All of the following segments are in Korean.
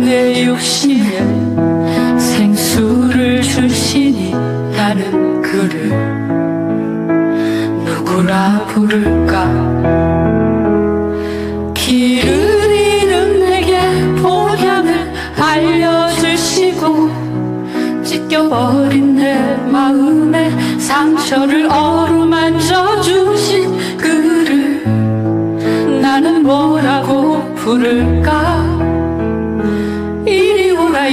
내 욕심에 생수를 주시니 나는 그를 누구라 부를까? 길을 잃은 내게 보양을 알려주시고 찢겨버린 내 마음에 상처를 어루만져 주신 그를 나는 뭐라고 부를까?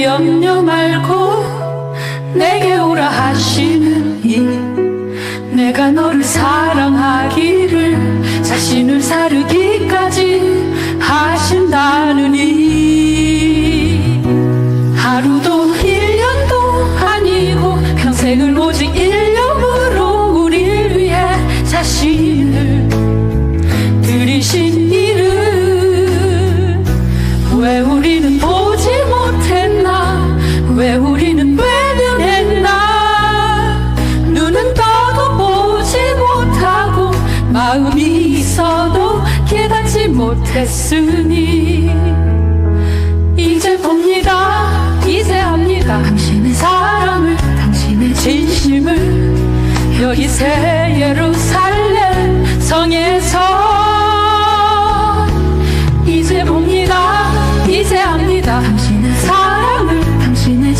염려 말고 내게 오라 하시는 이 내가 너를 사랑하기를 자신을 사르기까지 하신다는 이 마음이 있어도 깨닫지 못했으니 이제 봅니다. 이제 합니다. 당신의 사랑을 당신의 진심을 여기 새 예루살렘 성에서 이제 봅니다. 이제 합니다. 당신의 사랑을 당신의